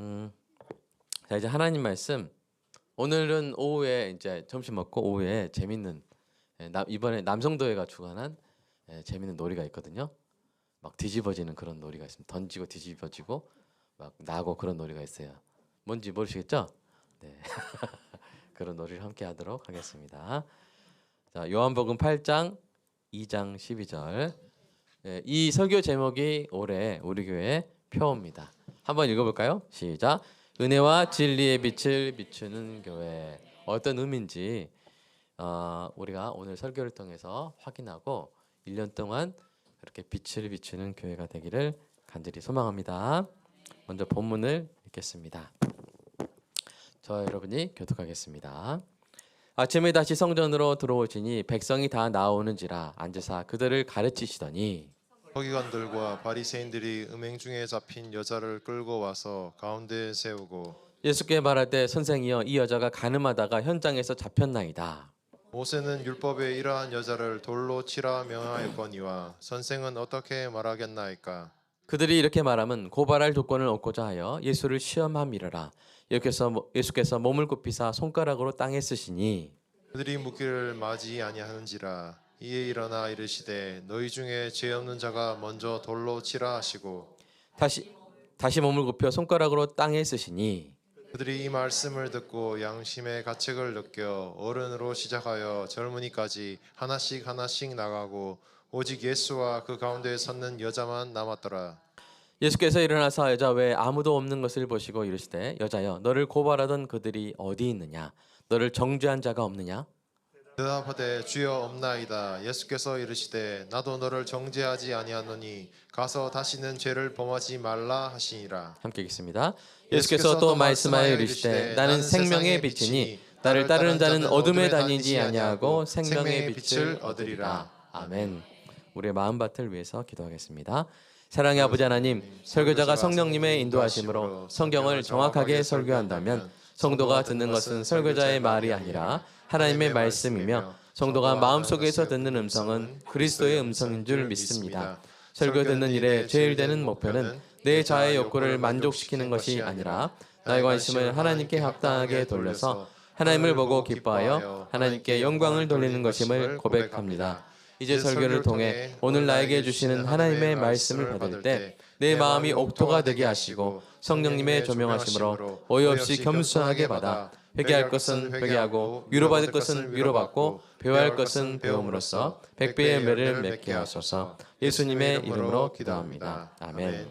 음, 자 이제 하나님 말씀 오늘은 오후에 이제 점심 먹고 오후에 재밌는 예, 나, 이번에 남성도회가 주관한 예, 재밌는 놀이가 있거든요. 막 뒤집어지는 그런 놀이가 있습니다. 던지고 뒤집어지고 막 나고 그런 놀이가 있어요. 뭔지 모르시겠죠? 네. 그런 놀이를 함께 하도록 하겠습니다. 자, 요한복음 8장 2장 12절. 예, 이 설교 제목이 올해 우리 교회 표입니다. 한번 읽어볼까요? 시작. 은혜와 진리의 빛을 비추는 교회. 어떤 의미인지 어, 우리가 오늘 설교를 통해서 확인하고 1년 동안 그렇게 빛을 비추는 교회가 되기를 간절히 소망합니다. 먼저 본문을 읽겠습니다. 저 여러분이 교독하겠습니다. 아침에 다시 성전으로 들어오시니 백성이 다 나오는지라 앉으사 그들을 가르치시더니 서기관들과 바리새인들이 음행 중에 잡힌 여자를 끌고 와서 가운데에 세우고 예수께 말할 때 선생이여 이 여자가 가늠하다가 현장에서 잡혔나이다. 모세는 율법에 이러한 여자를 돌로 치라 명하였거니와 선생은 어떻게 말하겠나이까 그들이 이렇게 말하면 고발할 조건을 얻고자 하여 예수를 시험함이라라. 예수께서 예수께서 몸을 굽히사 손가락으로 땅에 쓰시니 그들이 묻기를 맞이 아니하는지라 이에 일어나 이르시되 너희 중에 죄 없는 자가 먼저 돌로 치라 하시고 다시 다시 몸을 굽혀 손가락으로 땅에 쓰시니 그들이 이 말씀을 듣고 양심의 가책을 느껴 어른으로 시작하여 젊은이까지 하나씩 하나씩 나가고 오직 예수와 그 가운데 섰는 여자만 남았더라. 예수께서 일어나서 여자 외에 아무도 없는 것을 보시고 이르시되 여자여 너를 고발하던 그들이 어디 있느냐 너를 정죄한 자가 없느냐 대답하되 주여 없나이다. 예수께서 이르시되 나도 너를 정죄하지 아니하노니 가서 다시는 죄를 범하지 말라 하시니라. 함께 읽겠습니다. 예수께서 또 말씀하여 이르시되 나는 생명의 빛이니 나를 따르는 자는 어둠에 다니지 아니하고 생명의 빛을 얻으리라. 아멘. 우리의 마음밭을 위해서 기도하겠습니다. 사랑의 아버지 하나님, 설교자가 성령님의 인도하심으로 성경을 정확하게 설교한다면 성도가 듣는 것은 설교자의 말이 아니라 하나님의 말씀이며 성도가 마음속에서 듣는 음성은 그리스도의 음성인 줄 믿습니다. 설교 듣는 일에 제일 되는 목표는 내 자의 욕구를 만족시키는 것이 아니라 나의 관심을 하나님께 합당하게 돌려서 하나님을 보고 기뻐하여 하나님께 영광을 돌리는 것임을 고백합니다. 이제 설교를 통해 오늘 나에게 주시는 하나님의 말씀을 받을 때 내 마음이 옥토가 되게 하시고 성령님의 조명하심으로 오해 없이 겸손하게 받아 회개할 것은 회개하고 위로받을 것은 위로받고 배워야 할 것은 배움으로써 백배의 매를 맺게 하소서 예수님의 이름으로 기도합니다. 아멘.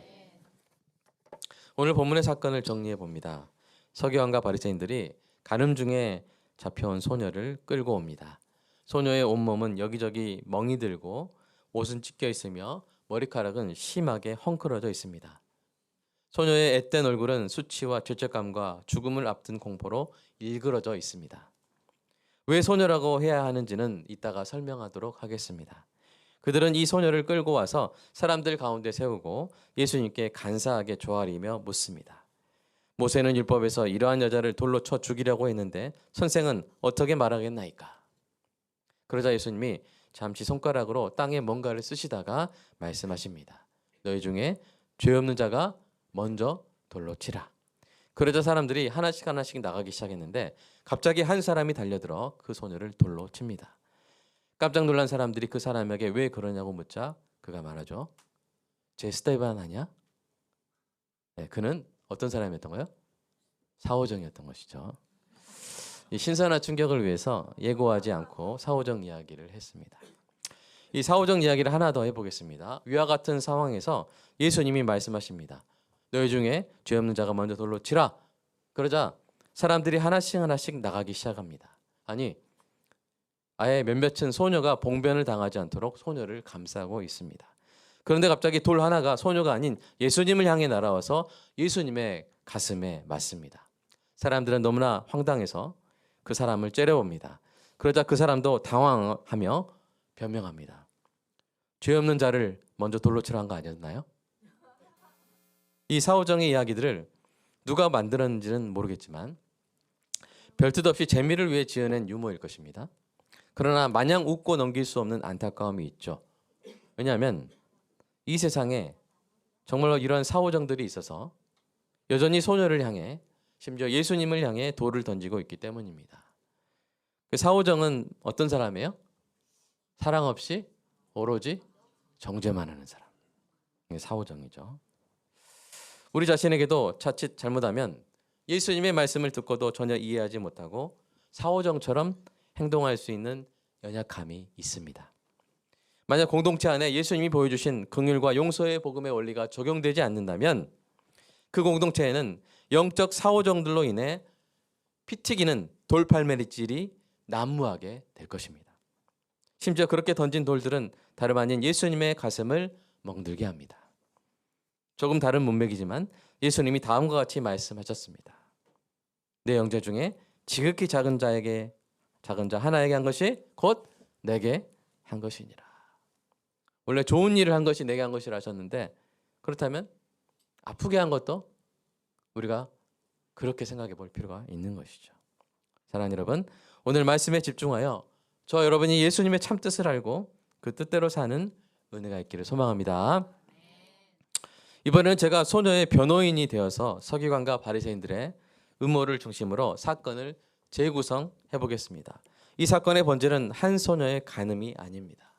오늘 본문의 사건을 정리해 봅니다. 서기관과 바리새인들이 가늠 중에 잡혀온 소녀를 끌고 옵니다. 소녀의 온몸은 여기저기 멍이 들고 옷은 찢겨 있으며 머리카락은 심하게 헝클어져 있습니다. 소녀의 앳된 얼굴은 수치와 죄책감과 죽음을 앞둔 공포로 일그러져 있습니다. 왜 소녀라고 해야 하는지는 이따가 설명하도록 하겠습니다. 그들은 이 소녀를 끌고 와서 사람들 가운데 세우고 예수님께 간사하게 조아리며 묻습니다. 모세는 율법에서 이러한 여자를 돌로 쳐 죽이려고 했는데 선생은 어떻게 말하겠나이까? 그러자 예수님이 잠시 손가락으로 땅에 뭔가를 쓰시다가 말씀하십니다. 너희 중에 죄 없는 자가 먼저 돌로 치라. 그러자 사람들이 하나씩 하나씩 나가기 시작했는데 갑자기 한 사람이 달려들어 그 소녀를 돌로 칩니다. 깜짝 놀란 사람들이 그 사람에게 왜 그러냐고 묻자 그가 말하죠. 제 스테반 아니야? 네, 그는 어떤 사람이었던 거예요? 사오정이었던 것이죠. 이 신선한 충격을 위해서 예고하지 않고 사오정 이야기를 했습니다. 이 사오정 이야기를 하나 더 해보겠습니다. 위와 같은 상황에서 예수님이 말씀하십니다. 너희 중에 죄 없는 자가 먼저 돌로 치라. 그러자 사람들이 하나씩 하나씩 나가기 시작합니다. 아니 아예 몇몇은 소녀가 봉변을 당하지 않도록 소녀를 감싸고 있습니다. 그런데 갑자기 돌 하나가 소녀가 아닌 예수님을 향해 날아와서 예수님의 가슴에 맞습니다. 사람들은 너무나 황당해서 그 사람을 째려봅니다. 그러자 그 사람도 당황하며 변명합니다. 죄 없는 자를 먼저 돌로 치라 한거 아니었나요? 이 사오정의 이야기들을 누가 만들었는지는 모르겠지만 별뜻 없이 재미를 위해 지어낸 유머일 것입니다. 그러나 마냥 웃고 넘길 수 없는 안타까움이 있죠. 왜냐하면 이 세상에 정말로 이런 사오정들이 있어서 여전히 소녀를 향해 심지어 예수님을 향해 돌을 던지고 있기 때문입니다. 그 사오정은 어떤 사람이에요? 사랑 없이 오로지 정죄만 하는 사람. 사오정이죠. 우리 자신에게도 자칫 잘못하면 예수님의 말씀을 듣고도 전혀 이해하지 못하고 사오정처럼 행동할 수 있는 연약함이 있습니다. 만약 공동체 안에 예수님이 보여주신 긍휼과 용서의 복음의 원리가 적용되지 않는다면 그 공동체에는 영적 사오정들로 인해 피 튀기는 돌팔매리질이 난무하게 될 것입니다. 심지어 그렇게 던진 돌들은 다름 아닌 예수님의 가슴을 멍들게 합니다. 조금 다른 문맥이지만 예수님이 다음과 같이 말씀하셨습니다. 내 영제 중에 지극히 작은 자에게 작은 자 하나에게 한 것이 곧 내게 한 것이니라. 원래 좋은 일을 한 것이 내게 한 것이라 하셨는데 그렇다면 아프게 한 것도 우리가 그렇게 생각해 볼 필요가 있는 것이죠. 사랑하는 여러분, 오늘 말씀에 집중하여 저 여러분이 예수님의 참 뜻을 알고 그 뜻대로 사는 은혜가 있기를 소망합니다. 이번에는 제가 소녀의 변호인이 되어서 서기관과 바리새인들의 음모를 중심으로 사건을 재구성해 보겠습니다. 이 사건의 본질은 한 소녀의 간음이 아닙니다.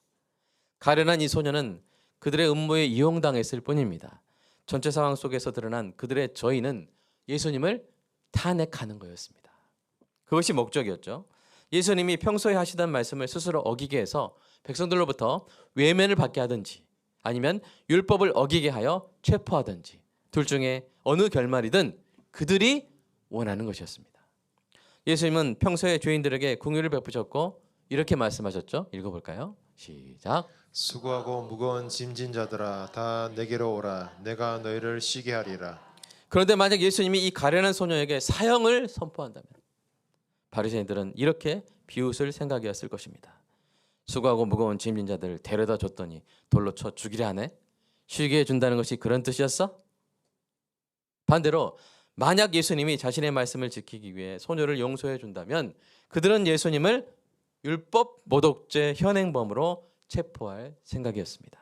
가련한 이 소녀는 그들의 음모에 이용당했을 뿐입니다. 전체 상황 속에서 드러난 그들의 저희는 예수님을 탄핵하는 거였습니다. 그것이 목적이었죠. 예수님이 평소에 하시던 말씀을 스스로 어기게 해서 백성들로부터 외면을 받게 하든지 아니면 율법을 어기게 하여 체포하든지 둘 중에 어느 결말이든 그들이 원하는 것이었습니다. 예수님은 평소에 죄인들에게 궁유를 베푸셨고 이렇게 말씀하셨죠. 읽어볼까요? 시작. 수고하고 무거운 짐진 자들아 다 내게로 오라 내가 너희를 쉬게 하리라 그런데 만약 예수님이 이 가련한 소녀에게 사형을 선포한다면 바리새인들은 이렇게 비웃을 생각이었을 것입니다. 수고하고 무거운 짐진 자들 데려다 줬더니 돌로 쳐 죽이려 하네. 쉬게 해준다는 것이 그런 뜻이었어? 반대로 만약 예수님이 자신의 말씀을 지키기 위해 소녀를 용서해 준다면 그들은 예수님을 율법 모독죄 현행범으로 체포할 생각이었습니다.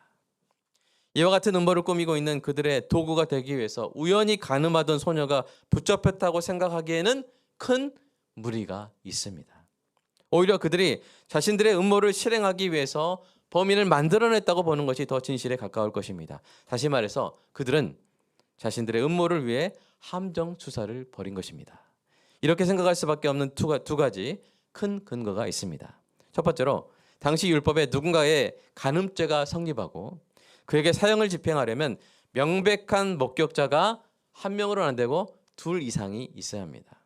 이와 같은 음모를 꾸미고 있는 그들의 도구가 되기 위해서 우연히 가늠하던 소녀가 붙잡혔다고 생각하기에는 큰 무리가 있습니다. 오히려 그들이 자신들의 음모를 실행하기 위해서 범인을 만들어냈다고 보는 것이 더 진실에 가까울 것입니다. 다시 말해서 그들은 자신들의 음모를 위해 함정 수사를 벌인 것입니다. 이렇게 생각할 수밖에 없는 두, 가지 큰 근거가 있습니다. 첫 번째로 당시 율법에 누군가의 간음죄가 성립하고 그에게 사형을 집행하려면 명백한 목격자가 한 명으로는 안 되고 둘 이상이 있어야 합니다.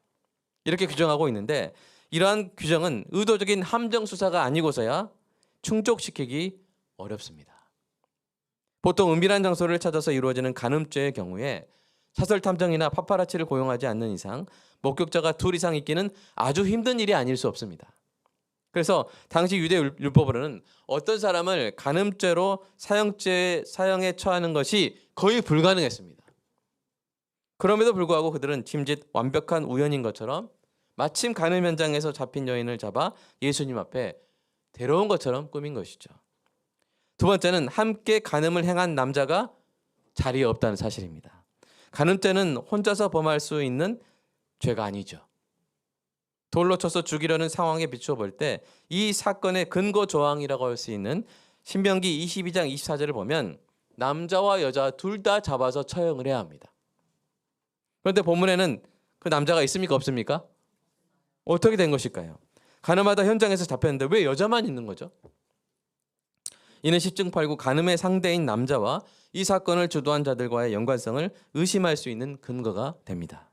이렇게 규정하고 있는데 이러한 규정은 의도적인 함정 수사가 아니고서야 충족시키기 어렵습니다. 보통 은밀한 장소를 찾아서 이루어지는 간음죄의 경우에 사설 탐정이나 파파라치를 고용하지 않는 이상 목격자가 둘 이상 있기는 아주 힘든 일이 아닐 수 없습니다. 그래서 당시 유대 율- 율법으로는 어떤 사람을 간음죄로 사형죄 사형에 처하는 것이 거의 불가능했습니다. 그럼에도 불구하고 그들은 짐짓 완벽한 우연인 것처럼 마침 간음 현장에서 잡힌 여인을 잡아 예수님 앞에 데려온 것처럼 꾸민 것이죠. 두 번째는 함께 간음을 행한 남자가 자리에 없다는 사실입니다. 간음죄는 혼자서 범할 수 있는 죄가 아니죠. 돌로 쳐서 죽이려는 상황에 비추어 볼 때 이 사건의 근거 조항이라고 할 수 있는 신명기 22장 24절을 보면 남자와 여자 둘 다 잡아서 처형을 해야 합니다. 그런데 본문에는 그 남자가 있습니까 없습니까? 어떻게 된 것일까요? 가늠하다 현장에서 잡혔는데 왜 여자만 있는 거죠? 이는 십증팔구 간음의 상대인 남자와 이 사건을 주도한 자들과의 연관성을 의심할 수 있는 근거가 됩니다.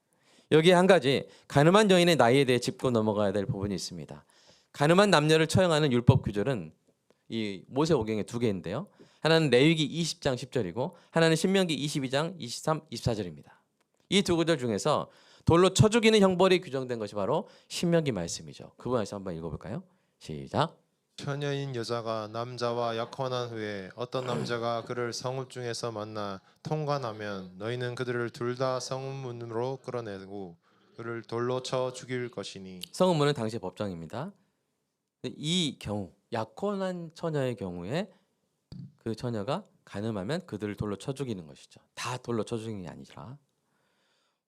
여기에 한 가지 가늠한 여인의 나이에 대해 짚고 넘어가야 될 부분이 있습니다. 가늠한 남녀를 처형하는 율법 규절은 이 모세오경에 두 개인데요. 하나는 레위기 20장 10절이고 하나는 신명기 22장 23, 24절입니다. 이 두 구절 중에서 돌로 쳐 죽이는 형벌이 규정된 것이 바로 신명기 말씀이죠. 그 부분에서 한번 읽어볼까요? 시작. 처녀인 여자가 남자와 약혼한 후에 어떤 남자가 그를 성읍 중에서 만나 통관하면 너희는 그들을 둘 다 성문으로 끌어내고 그를 돌로 쳐 죽일 것이니 성은문은 당시 법정입니다. 이 경우 약혼한 처녀의 경우에 그 처녀가 가늠하면 그들을 돌로 쳐 죽이는 것이죠. 다 돌로 쳐 죽이는 게 아니라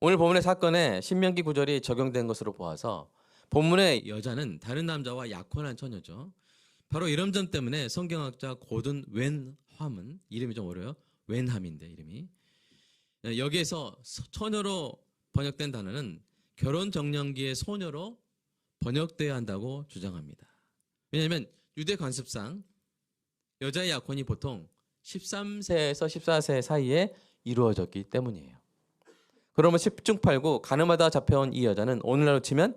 오늘 본문의 사건에 신명기 구절이 적용된 것으로 보아서 본문의 여자는 다른 남자와 약혼한 처녀죠. 바로 이런 점 때문에 성경학자 고든 웬함은 이름이 좀 어려요. 웬함인데 이름이 네, 여기에서 서- 처녀로 번역된 단어는 결혼 정년기의 소녀로 번역돼야 한다고 주장합니다. 왜냐하면 유대 관습상 여자의 약혼이 보통 13세에서 14세 사이에 이루어졌기 때문이에요. 그러면 10중 8구 가늠하다 잡혀온 이 여자는 오늘날로 치면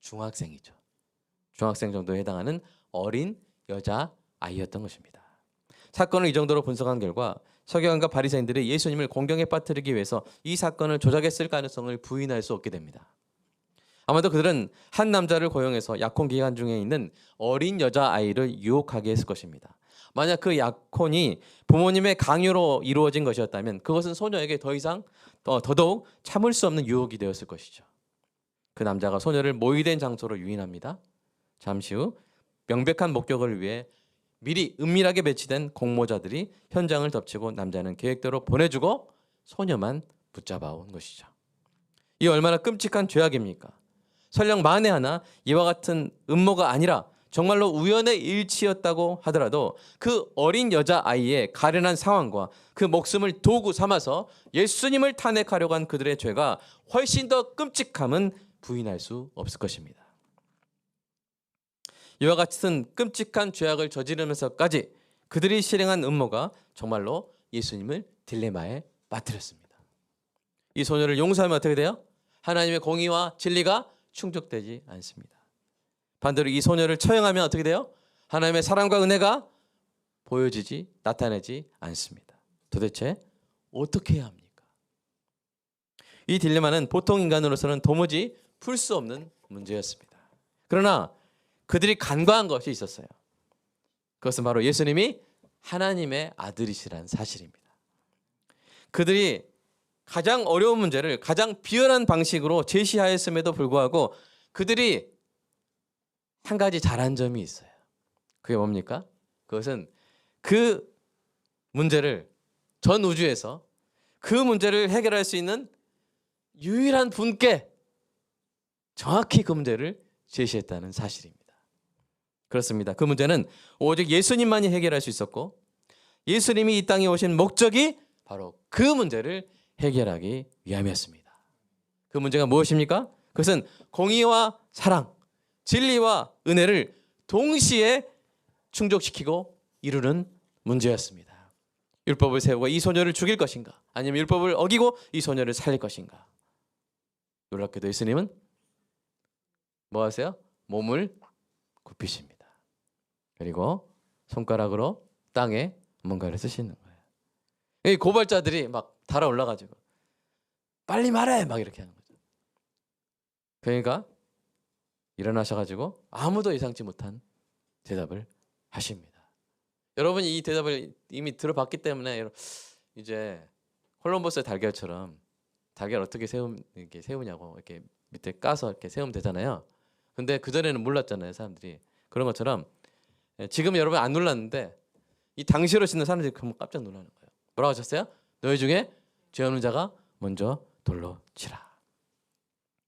중학생이죠. 중학생 정도에 해당하는 어린 여자 아이였던 것입니다. 사건을 이 정도로 분석한 결과 서기관과 바리새인들이 예수님을 공경에 빠뜨리기 위해서 이 사건을 조작했을 가능성을 부인할 수 없게 됩니다. 아마도 그들은 한 남자를 고용해서 약혼 기간 중에 있는 어린 여자 아이를 유혹하게 했을 것입니다. 만약 그 약혼이 부모님의 강요로 이루어진 것이었다면 그것은 소녀에게 더 이상 더, 더더욱 참을 수 없는 유혹이 되었을 것이죠. 그 남자가 소녀를 모의된 장소로 유인합니다. 잠시 후 명백한 목격을 위해 미리 은밀하게 배치된 공모자들이 현장을 덮치고 남자는 계획대로 보내주고 소녀만 붙잡아 온 것이죠. 이 얼마나 끔찍한 죄악입니까? 설령 만에 하나 이와 같은 음모가 아니라 정말로 우연의 일치였다고 하더라도 그 어린 여자 아이의 가련한 상황과 그 목숨을 도구 삼아서 예수님을 탄핵하려고 한 그들의 죄가 훨씬 더 끔찍함은 부인할 수 없을 것입니다. 이와 같은 끔찍한 죄악을 저지르면서까지 그들이 실행한 음모가 정말로 예수님을 딜레마에 빠뜨렸습니다. 이 소녀를 용서하면 어떻게 돼요? 하나님의 공의와 진리가 충족되지 않습니다. 반대로 이 소녀를 처형하면 어떻게 돼요? 하나님의 사랑과 은혜가 보여지지 나타내지 않습니다. 도대체 어떻게 해야 합니까? 이 딜레마는 보통 인간으로서는 도무지 풀 수 없는 문제였습니다. 그러나 그들이 간과한 것이 있었어요. 그것은 바로 예수님이 하나님의 아들이시라는 사실입니다. 그들이 가장 어려운 문제를 가장 비열한 방식으로 제시하였음에도 불구하고 그들이 한 가지 잘한 점이 있어요. 그게 뭡니까? 그것은 그 문제를 전 우주에서 그 문제를 해결할 수 있는 유일한 분께 정확히 그 문제를 제시했다는 사실입니다. 그렇습니다. 그 문제는 오직 예수님만이 해결할 수 있었고 예수님이 이 땅에 오신 목적이 바로 그 문제를 해결하기 위함이었습니다. 그 문제가 무엇입니까? 그것은 공의와 사랑, 진리와 은혜를 동시에 충족시키고 이루는 문제였습니다. 율법을 세우고 이 소녀를 죽일 것인가? 아니면 율법을 어기고 이 소녀를 살릴 것인가? 놀랍게도 예수님은 뭐 하세요? 몸을 굽히십니다. 그리고 손가락으로 땅에 뭔가를 쓰시는 거예요. 이 고발자들이 막 달아 올라가지고 빨리 말해 막 이렇게 하는 거죠. 그러니까 일어나셔가지고 아무도 예상치 못한 대답을 하십니다. 여러분이 이 대답을 이미 들어봤기 때문에 이제 콜럼버스의 달걀처럼 달걀 어떻게 세우 이렇게 세우냐고 이렇게 밑에 까서 이렇게 세우면 되잖아요. 근데 그 전에는 몰랐잖아요, 사람들이. 그런 것처럼 예, 지금 여러분 안 놀랐는데 이 당시로 신는 사람들이 그러면 깜짝 놀라는 거예요. 뭐라고 하셨어요? 너희 중에 죄 없는 자가 먼저 돌로 치라.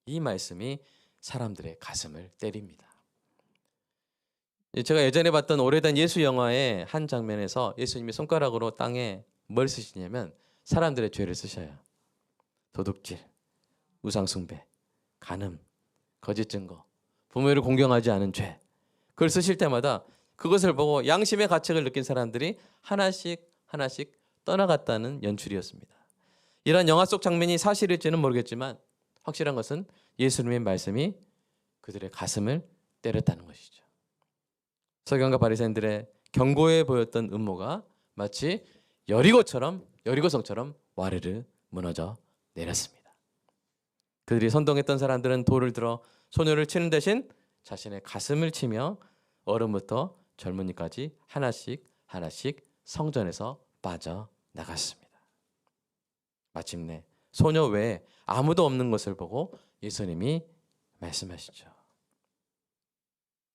이 말씀이 사람들의 가슴을 때립니다. 예, 제가 예전에 봤던 오래된 예수 영화의 한 장면에서 예수님이 손가락으로 땅에 뭘 쓰시냐면 사람들의 죄를 쓰셔요. 도둑질, 우상숭배, 간음, 거짓 증거, 부모를 공경하지 않은 죄. 그걸 쓰실 때마다 그것을 보고 양심의 가책을 느낀 사람들이 하나씩 하나씩 떠나갔다는 연출이었습니다. 이러한 영화 속 장면이 사실일지는 모르겠지만 확실한 것은 예수님의 말씀이 그들의 가슴을 때렸다는 것이죠. 서기관과 바리새인들의 경고해 보였던 음모가 마치 여리고처럼 여리고성처럼 와르르 무너져 내렸습니다. 그들이 선동했던 사람들은 돌을 들어 소녀를 치는 대신 자신의 가슴을 치며 어른부터 젊은이까지 하나씩 하나씩 성전에서 빠져 나갔습니다. 마침내 소녀 외에 아무도 없는 것을 보고 예수님이 말씀하시죠.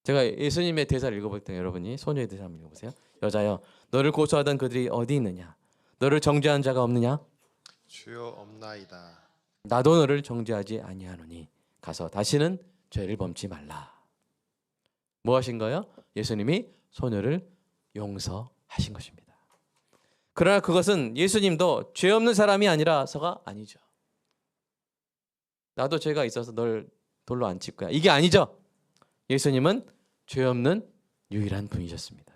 제가 예수님의 대사를 읽어볼 때 여러분이 소녀의 대사 한번 읽어보세요. 여자여, 너를 고소하던 그들이 어디 있느냐? 너를 정죄한 자가 없느냐? 주여 없나이다. 나도 너를 정죄하지 아니하노니 가서 다시는 죄를 범치 말라. 뭐 하신 거예요? 예수님이 소녀를 용서하신 것입니다. 그러나 그것은 예수님도 죄 없는 사람이 아니라서가 아니죠. 나도 죄가 있어서 널 돌로 안 칠 거야. 이게 아니죠. 예수님은 죄 없는 유일한 분이셨습니다.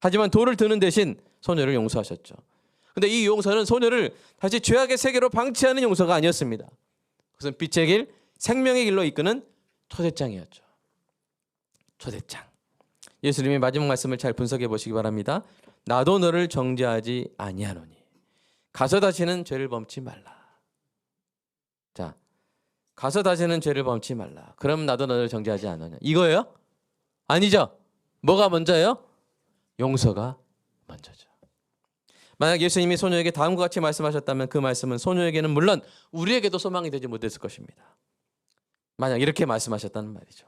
하지만 돌을 드는 대신 소녀를 용서하셨죠. 근데 이 용서는 소녀를 다시 죄악의 세계로 방치하는 용서가 아니었습니다. 그것은 빛의 길, 생명의 길로 이끄는 초대장이었죠. 초대장. 예수님의 마지막 말씀을 잘 분석해 보시기 바랍니다. 나도 너를 정죄하지 아니하노니 가서 다시는 죄를 범치 말라. 자, 가서 다시는 죄를 범치 말라. 그럼 나도 너를 정죄하지 않느냐. 이거예요? 아니죠. 뭐가 먼저예요? 용서가 먼저죠. 만약 예수님이 소녀에게 다음과 같이 말씀하셨다면 그 말씀은 소녀에게는 물론 우리에게도 소망이 되지 못했을 것입니다. 만약 이렇게 말씀하셨다는 말이죠.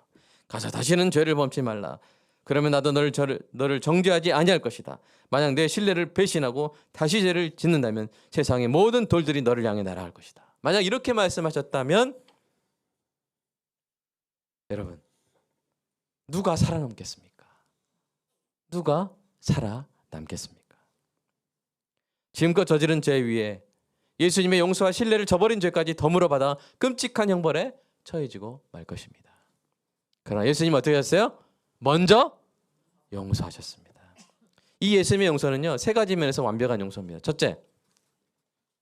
가서 다시는 죄를 범치 말라. 그러면 나도 너를 저를, 너를 정죄하지 아니할 것이다. 만약 내 신뢰를 배신하고 다시 죄를 짓는다면 세상의 모든 돌들이 너를 향해 날아갈 것이다. 만약 이렇게 말씀하셨다면 여러분 누가 살아남겠습니까? 누가 살아남겠습니까? 지금껏 저지른 죄 위에 예수님의 용서와 신뢰를 저버린 죄까지 덤으로 받아 끔찍한 형벌에 처해지고 말 것입니다. 그러나 예수님 어떻게 하셨어요? 먼저 용서하셨습니다. 이 예수님의 용서는요 세 가지 면에서 완벽한 용서입니다. 첫째,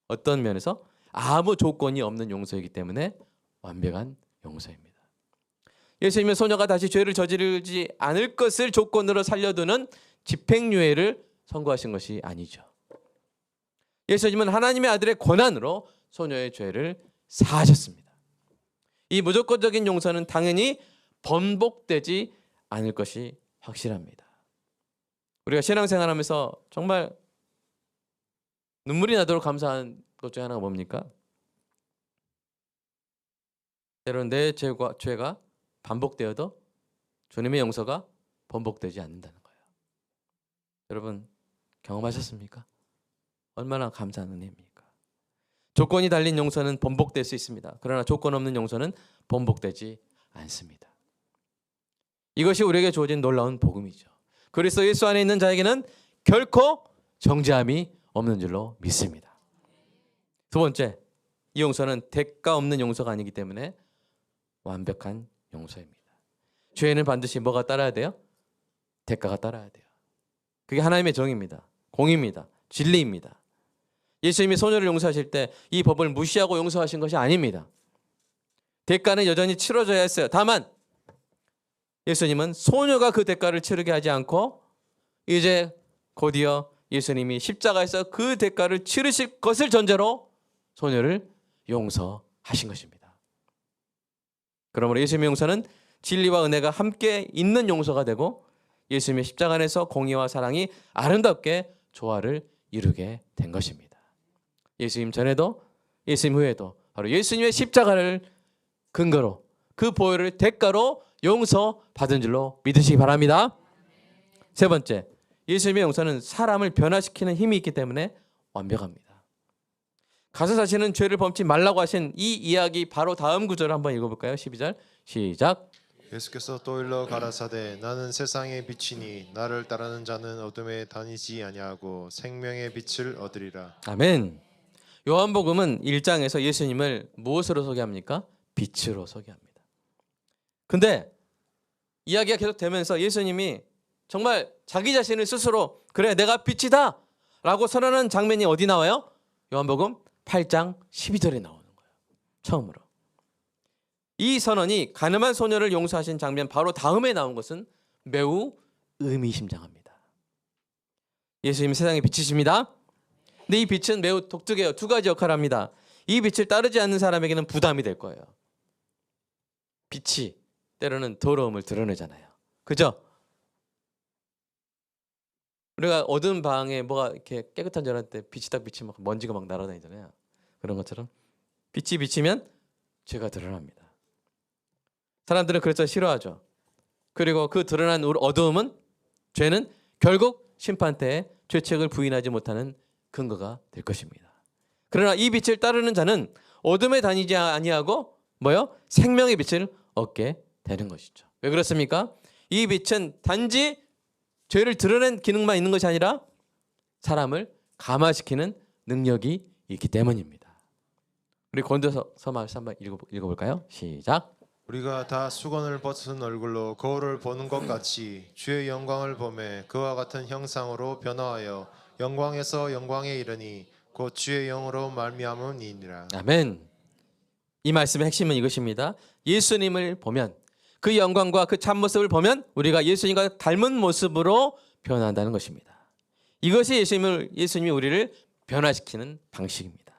어떤 면에서 아무 조건이 없는 용서이기 때문에 완벽한 용서입니다. 예수님은 소녀가 다시 죄를 저지르지 않을 것을 조건으로 살려두는 집행유예를 선고하신 것이 아니죠. 예수님은 하나님의 아들의 권한으로 소녀의 죄를 사하셨습니다. 이 무조건적인 용서는 당연히 번복되지 않을 것이 확실합니다. 우리가 신앙생활하면서 정말 눈물이 나도록 감사한 것 중에 하나가 뭡니까? 때로는 내 죄가, 죄가 반복되어도 주님의 용서가 번복되지 않는다는 거예요. 여러분 경험하셨습니까? 얼마나 감사한 은혜입니까? 조건이 달린 용서는 번복될 수 있습니다. 그러나 조건 없는 용서는 번복되지 않습니다. 이것이 우리에게 주어진 놀라운 복음이죠. 그리스도 예수 안에 있는 자에게는 결코 정죄함이 없는 줄로 믿습니다. 두 번째, 이 용서는 대가 없는 용서가 아니기 때문에 완벽한 용서입니다. 죄에는 반드시 뭐가 따라야 돼요? 대가가 따라야 돼요. 그게 하나님의 정입니다. 공입니다. 진리입니다. 예수님이 소녀를 용서하실 때 이 법을 무시하고 용서하신 것이 아닙니다. 대가는 여전히 치러져야 했어요. 다만 예수님은 소녀가 그 대가를 치르게 하지 않고 이제 곧이어 예수님이 십자가에서 그 대가를 치르실 것을 전제로 소녀를 용서하신 것입니다. 그러므로 예수님의 용서는 진리와 은혜가 함께 있는 용서가 되고 예수님의 십자가 안에서 공의와 사랑이 아름답게 조화를 이루게 된 것입니다. 예수님 전에도 예수님 후에도 바로 예수님의 십자가를 근거로 그 보혈을 대가로 용서 받은 줄로 믿으시기 바랍니다. 세 번째, 예수님의 용서는 사람을 변화시키는 힘이 있기 때문에 완벽합니다. 가서 사시는 죄를 범치 말라고 하신 이 이야기 바로 다음 구절을 한번 읽어볼까요? 12절 시작. 예수께서 또 일러 가라사대 나는 세상의 빛이니 나를 따르는 자는 어둠에 다니지 아니하고 생명의 빛을 얻으리라. 아멘. 요한복음은 1장에서 예수님을 무엇으로 소개합니까? 빛으로 소개합니다. 근데 이야기가 계속 되면서 예수님이 정말 자기 자신을 스스로 그래 내가 빛이다 라고 선언한 장면이 어디 나와요? 요한복음 8장 12절에 나오는 거예요. 처음으로. 이 선언이 가늠한 소녀를 용서하신 장면 바로 다음에 나온 것은 매우 의미심장합니다. 예수님 세상의 빛이십니다. 근데 이 빛은 매우 독특해요. 두 가지 역할을 합니다. 이 빛을 따르지 않는 사람에게는 부담이 될 거예요. 빛이 때로는 더러움을 드러내잖아요. 그죠? 우리가 어두운 방에 뭐가 이렇게 깨끗한 줄 알았을 때 빛이 딱 비치면 먼지가 막 날아다니잖아요. 그런 것처럼 빛이 비치면 죄가 드러납니다. 사람들은 그래서 싫어하죠. 그리고 그 드러난 어두움은 죄는 결국 심판 때에 죄책을 부인하지 못하는 근거가 될 것입니다. 그러나 이 빛을 따르는 자는 어둠에 다니지 아니하고 뭐요? 생명의 빛을 얻게 되는 것이죠. 왜 그렇습니까? 이 빛은 단지 죄를 드러낸 기능만 있는 것이 아니라 사람을 감화시키는 능력이 있기 때문입니다. 우리 건도서 말씀 한번 읽어, 읽어볼까요? 시작. 우리가 다 수건을 벗은 얼굴로 거울을 보는 것 같이 주의 영광을 보매 그와 같은 형상으로 변화하여 영광에서 영광에 이르니 곧 주의 영으로 말미암음이니라. 아멘. 이 말씀의 핵심은 이것입니다. 예수님을 보면 그 영광과 그 참모습을 보면 우리가 예수님과 닮은 모습으로 변한다는 것입니다. 이것이 예수님을 예수님이 우리를 변화시키는 방식입니다.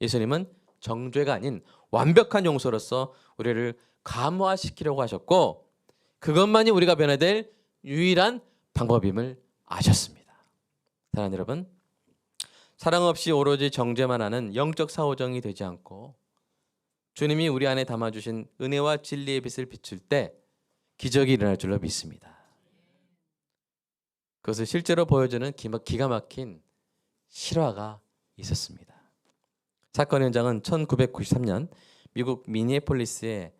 예수님은 정죄가 아닌 완벽한 용서로서 우리를 감화시키려고 하셨고 그것만이 우리가 변화될 유일한 방법임을 아셨습니다. 사랑하는 여러분, 사랑 없이 오로지 정죄만 하는 영적 사오정이 되지 않고 주님이 우리 안에 담아주신 은혜와 진리의 빛을 비출 때 기적이 일어날 줄로 믿습니다. 그것을 실제로 보여주는 기가 막힌 실화가 있었습니다. 사건 현장은 1993년 미국 미니애폴리스의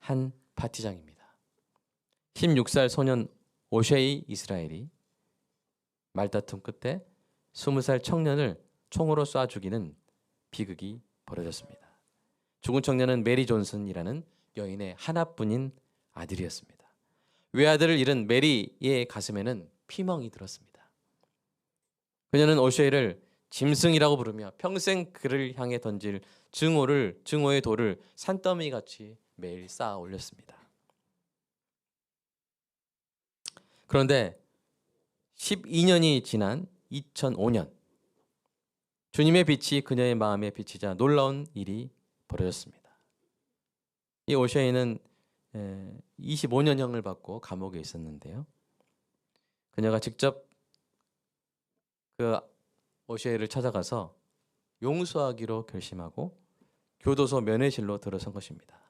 한 파티장입니다. 16살 소년 오쉐이 이스라엘이 말다툼 끝에 20살 청년을 총으로 쏴 죽이는 비극이 벌어졌습니다. 죽은 청년은 메리 존슨이라는 여인의 하나뿐인 아들이었습니다. 외아들을 잃은 메리의 가슴에는 피멍이 들었습니다. 그녀는 오쉐이를 짐승이라고 부르며 평생 그를 향해 던질 증오를 증오의 돌을 산더미 같이 매일 쌓아 올렸습니다. 그런데 12년이 지난 2005년 주님의 빛이 그녀의 마음에 비치자 놀라운 일이 벌어졌습니다. 이 오쉐이는 25년형을 받고 감옥에 있었는데요. 그녀가 직접 그 오쉐이를 찾아가서 용서하기로 결심하고 교도소 면회실로 들어선 것입니다.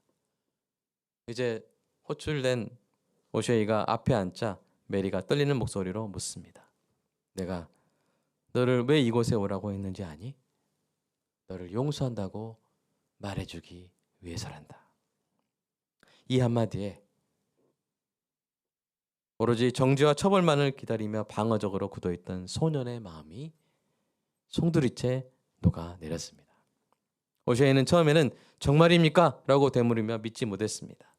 이제 호출된 오쉐이가 앞에 앉자 메리가 떨리는 목소리로 묻습니다. 내가 너를 왜 이곳에 오라고 했는지 아니? 너를 용서한다고 말해주기 위해서란다. 이 한마디에 오로지 정죄와 처벌만을 기다리며 방어적으로 굳어있던 소년의 마음이 송두리째 녹아내렸습니다. 오쉐이는 처음에는 정말입니까? 라고 되물으며 믿지 못했습니다.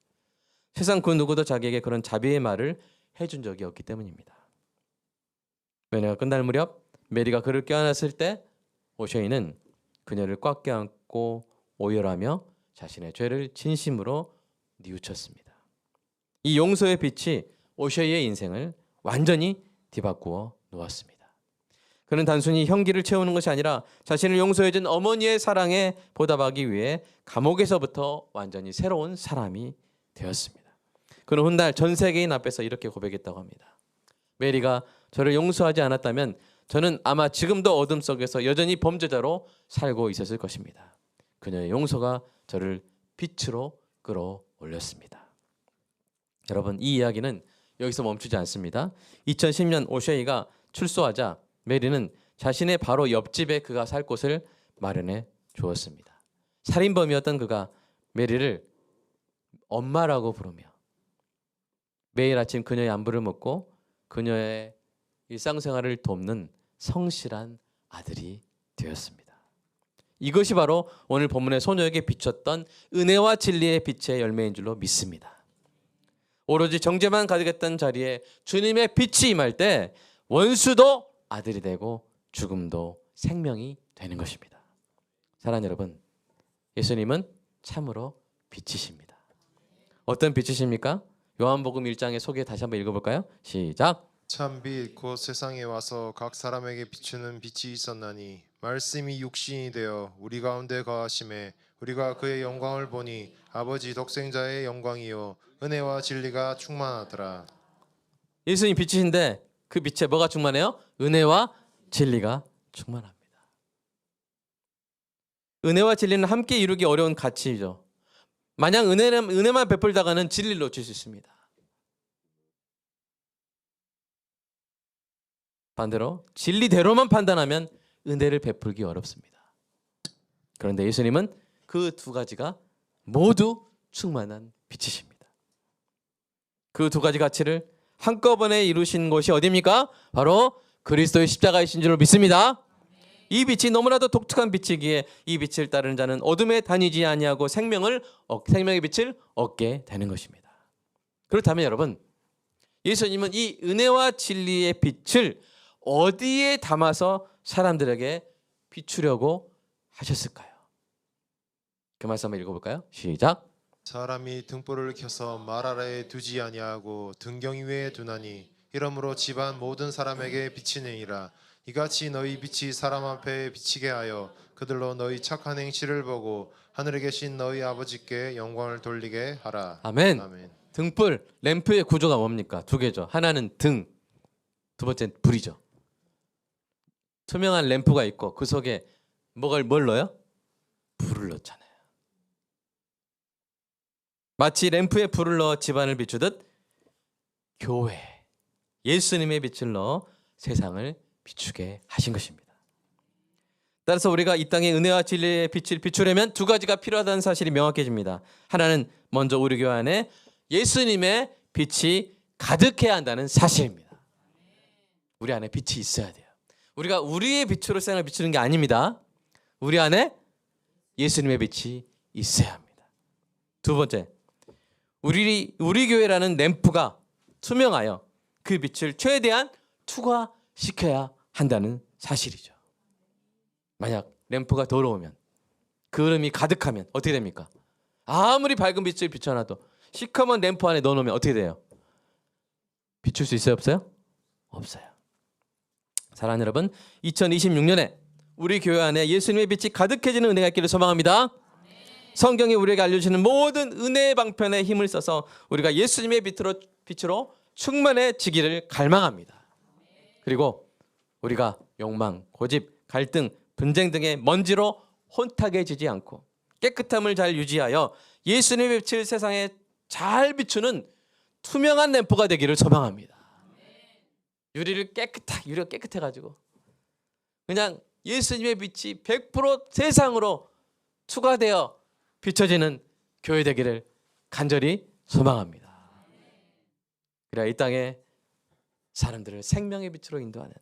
세상 그 누구도 자기에게 그런 자비의 말을 해준 적이 없기 때문입니다. 면회가 끝날 무렵 메리가 그를 껴안았을 때 오쉐이는 그녀를 꽉 껴안고 오열하며 자신의 죄를 진심으로 뉘우쳤습니다. 이 용서의 빛이 오쉐이의 인생을 완전히 뒤바꾸어 놓았습니다. 그는 단순히 형기를 채우는 것이 아니라 자신을 용서해준 어머니의 사랑에 보답하기 위해 감옥에서부터 완전히 새로운 사람이 되었습니다. 그는 훗날 전 세계인 앞에서 이렇게 고백했다고 합니다. 메리가 저를 용서하지 않았다면 저는 아마 지금도 어둠 속에서 여전히 범죄자로 살고 있었을 것입니다. 그녀의 용서가 저를 빛으로 끌어올렸습니다. 여러분 이 이야기는 여기서 멈추지 않습니다. 2010년 오쉐이가 출소하자 메리는 자신의 바로 옆집에 그가 살 곳을 마련해 주었습니다. 살인범이었던 그가 메리를 엄마라고 부르며 매일 아침 그녀의 안부를 묻고 그녀의 일상생활을 돕는 성실한 아들이 되었습니다. 이것이 바로 오늘 본문의 소녀에게 비쳤던 은혜와 진리의 빛의 열매인 줄로 믿습니다. 오로지 정죄만 가득했던 자리에 주님의 빛이 임할 때 원수도 아들이 되고 죽음도 생명이 되는 것입니다. 사랑하는 여러분, 예수님은 참으로 빛이십니다. 어떤 빛이십니까? 요한복음 1장의 소개 다시 한번 읽어볼까요? 시작. 참빛 곧 세상에 와서 각 사람에게 비추는 빛이 있었나니 말씀이 육신이 되어 우리 가운데 거하심에 우리가 그의 영광을 보니 아버지 독생자의 영광이요 은혜와 진리가 충만하더라. 예수님 빛이신데 그 빛에 뭐가 충만해요? 은혜와 진리가 충만합니다. 은혜와 진리는 함께 이루기 어려운 가치이죠. 만약 은혜는 은혜만 베풀다가는 진리를 놓칠 수 있습니다. 반대로 진리대로만 판단하면 은혜를 베풀기 어렵습니다. 그런데 예수님은 그 두 가지가 모두 충만한 빛이십니다. 그 두 가지 가치를 한꺼번에 이루신 곳이 어디입니까? 바로 그리스도의 십자가이신 줄로 믿습니다. 이 빛이 너무나도 독특한 빛이기에 이 빛을 따르는 자는 어둠에 다니지 아니하고 생명을 얻- 생명의 빛을 얻게 되는 것입니다. 그렇다면 여러분 예수님은 이 은혜와 진리의 빛을 어디에 담아서 사람들에게 비추려고 하셨을까요? 그 말씀 한번 읽어볼까요? 시작. 사람이 등불을 켜서 말 아래에 두지 아니하고 등경 위에 두나니 이러므로 집안 모든 사람에게 비치느니라 이같이 너희 빛이 사람 앞에 비치게 하여 그들로 너희 착한 행실을 보고 하늘에 계신 너희 아버지께 영광을 돌리게 하라 아멘. 아멘 등불 램프의 구조가 뭡니까? 두 개죠. 하나는 등, 두 번째는 불이죠. 투명한 램프가 있고 그 속에 뭐가 뭘 넣어요? 불을 넣잖아요. 마치 램프에 불을 넣어 집안을 비추듯 교회 예수님의 빛을 넣어 세상을 비추게 하신 것입니다. 따라서 우리가 이 땅의 은혜와 진리의 빛을 비추려면 두 가지가 필요하다는 사실이 명확해집니다. 하나는 먼저 우리 교회 안에 예수님의 빛이 가득해야 한다는 사실입니다. 우리 안에 빛이 있어야 돼요. 우리가 우리의 빛으로 세상을 비추는 게 아닙니다. 우리 안에 예수님의 빛이 있어야 합니다. 두 번째, 우리 우리 교회라는 램프가 투명하여 그 빛을 최대한 투과시켜야 한다는 사실이죠. 만약 램프가 더러우면 그름이 가득하면 어떻게 됩니까? 아무리 밝은 빛을 비춰놔도 시커먼 램프 안에 넣어놓으면 어떻게 돼요? 비출 수 있어요 없어요? 없어요. 사랑하는 여러분, 2026년에 우리 교회 안에 예수님의 빛이 가득해지는 은혜가 있기를 소망합니다. 성경이 우리에게 알려주시는 모든 은혜의 방편에 힘을 써서 우리가 예수님의 빛으로 빛으로 충만해지기를 갈망합니다. 그리고 우리가 욕망, 고집, 갈등, 분쟁 등의 먼지로 혼탁해지지 않고 깨끗함을 잘 유지하여 예수님의 빛을 세상에 잘 비추는 투명한 램프가 되기를 소망합니다. 유리를 깨끗하게 유리가 깨끗해 가지고 그냥 예수님의 빛이 100% 세상으로 투과되어 비춰지는 교회 되기를 간절히 소망합니다. 그래야 이 땅에 사람들을 생명의 빛으로 인도하는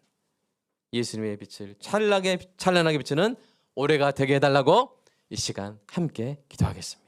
예수님의 빛을 찬란하게 찬란하게 비추는 올해가 되게 해달라고 이 시간 함께 기도하겠습니다.